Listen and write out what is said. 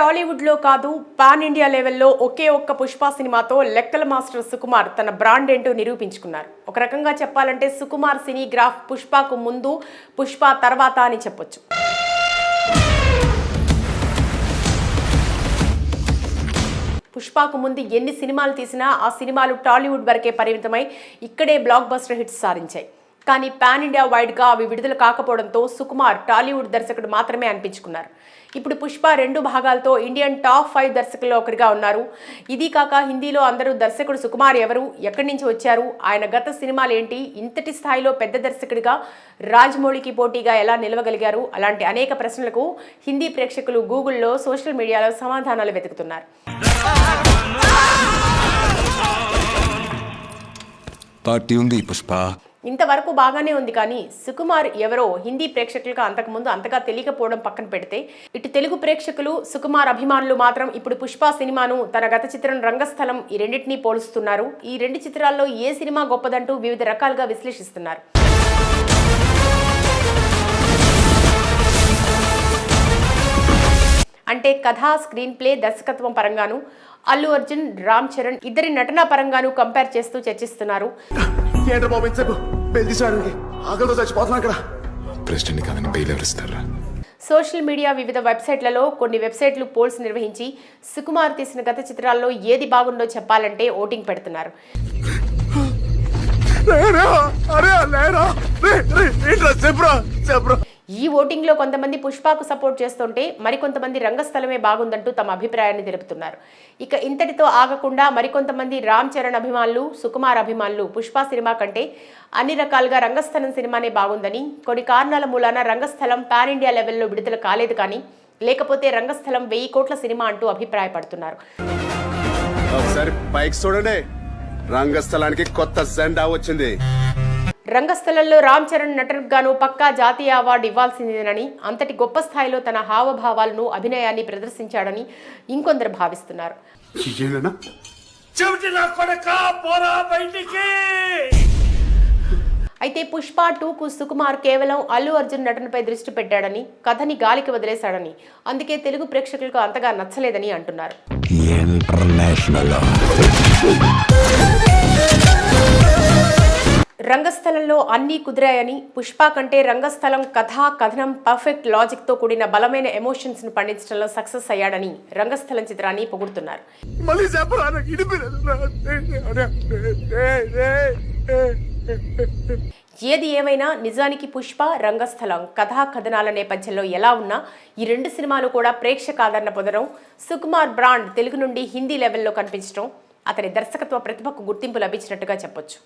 టాలీవుడ్లో కాదు pan India లెవెల్లో ఒకే ఒక్క పుష్ప సినిమాతో లెక్కల మాస్టర్ సుకుమార్ తన బ్రాండ్ ఏంటో నిరూపించుకున్నారు. ఒక రకంగా చెప్పాలంటే సుకుమార్ సినీ గ్రాఫ్ పుష్పకు ముందు పుష్ప తర్వాత అని చెప్పొచ్చు. పుష్పకు ముందు ఎన్ని సినిమాలు తీసినా ఆ సినిమాలు టాలీవుడ్ వరకే పరిమితమై ఇక్కడే బ్లాక్ బస్టర్ హిట్స్ సాధించాయి. కానీ పాన్ ఇండియా వైడ్గా అవి విడుదల కాకపోవడంతో సుకుమార్ టాలీవుడ్ దర్శకుడు మాత్రమే అనిపించుకున్నారు. ఇప్పుడు పుష్ప రెండు భాగాలతో ఇండియన్ టాప్ ఫైవ్ దర్శకుల్లో ఒకరిగా ఉన్నారు. ఇది కాక హిందీలో అందరూ దర్శకుడు సుకుమార్ ఎవరు ఎక్కడి నుంచి వచ్చారు ఆయన గత సినిమాలు ఏంటి ఇంతటి స్థాయిలో పెద్ద దర్శకుడిగా రాజమౌళికి పోటీగా ఎలా నిలవగలిగారు అలాంటి అనేక ప్రశ్నలకు హిందీ ప్రేక్షకులు గూగుల్లో సోషల్ మీడియాలో సమాధానాలు వెతుకుతున్నారు. పార్టీ ఉంది పుష్ప. ఇంతవరకు బాగానే ఉంది కానీ సుకుమార్ ఎవరో హిందీ ప్రేక్షకులకు అంతకుముందు అంతగా తెలియకపోవడం పక్కన పెడితే ఇటు తెలుగు ప్రేక్షకులు సుకుమార్ అభిమానులు మాత్రం ఇప్పుడు పుష్ప సినిమాను తన గత చిత్రం రంగస్థలం ఈ రెండింటినీ పోలుస్తున్నారు. ఈ రెండు చిత్రాల్లో ఏ సినిమా గొప్పదంటూ వివిధ రకాలుగా విశ్లేషిస్తున్నారు. అంటే కథ స్క్రీన్ ప్లే దర్శకత్వం పరంగాను అల్లు అర్జున్ రామ్ చరణ్ ఇద్దరి నటనా పరంగాను కంపేర్ చేస్తూ చర్చిస్తున్నారు. ఏంట్రా బాబు ఇంతసేపు? తీసుకోవడానికి ఆకలితో చచ్చిపోతున్నా ఇక్కడ ప్రెసిడెంట్ కాదని బెయిల్ ఎవరిస్తారా? సోషల్ మీడియా వివిధ వెబ్సైట్లలో కొన్ని వెబ్సైట్లు పోల్స్ నిర్వహించి సుకుమార్ తీసిన గత చిత్రాల్లో ఏది బాగుందో చెప్పాలంటే ఓటింగ్ పెడుతున్నారు. చెప్పురా చెప్పురా? ఈ ఓటింగ్లో కొంతమంది పుష్పకు సపోర్ట్ చేస్తుంటే మరికొంతమంది రంగస్థలమే బాగుందంటూ తమ అభిప్రాయాన్ని తెలుపుతున్నారు. ఇక ఇంతటితో ఆగకుండా మరికొంతమంది రామ్ చరణ్ అభిమానులు సుకుమార్ అభిమానులు పుష్ప సినిమా కంటే అన్ని రకాలుగా రంగస్థలం సినిమానే బాగుందని కొన్ని కారణాల మూలాన రంగస్థలం పాన్ ఇండియా లెవెల్లో విడుదల కాలేదు కానీ లేకపోతే రంగస్థలం వెయ్యి కోట్ల సినిమా అంటూ అభిప్రాయపడుతున్నారు. ఒకసారి పైకి చూడండి. రంగస్థలానికి కొత్త జెండా వచ్చింది. రంగస్థలంలో రామ్ చరణ్ నటనకు గాను పక్కా జాతీయ అవార్డు ఇవ్వాల్సిందేనని అంతటి గొప్ప స్థాయిలో తన హావభావాలను అభినయాన్ని ప్రదర్శించాడని ఇంకొందరు భావిస్తున్నారు. అయితే పుష్ప టూకు సుకుమార్ కేవలం అల్లు అర్జున్ నటనపై దృష్టి పెట్టాడని కథని గాలికి వదిలేశాడని అందుకే తెలుగు ప్రేక్షకులకు అంతగా నచ్చలేదని అంటున్నారు. ఇంటర్నేషనల్ రంగస్థలంలో అన్నీ కుదిరాయని పుష్ప కంటే రంగస్థలం కథ కథనం పర్ఫెక్ట్ లాజిక్తో కూడిన బలమైన ఎమోషన్స్ను పండించడంలో సక్సెస్ అయ్యాడని రంగస్థలం చిత్రాన్ని పొగుడుతున్నారు. ఏది ఏమైనా నిజానికి పుష్ప రంగస్థలం కథా కథనాల నేపథ్యంలో ఎలా ఉన్నా ఈ రెండు సినిమాలు కూడా ప్రేక్షక ఆదరణ పొందడం సుకుమార్ బ్రాండ్ తెలుగు నుండి హిందీ లెవెల్లో కనిపించడం అతని దర్శకత్వ ప్రతిభకు గుర్తింపు లభించినట్టుగా చెప్పొచ్చు.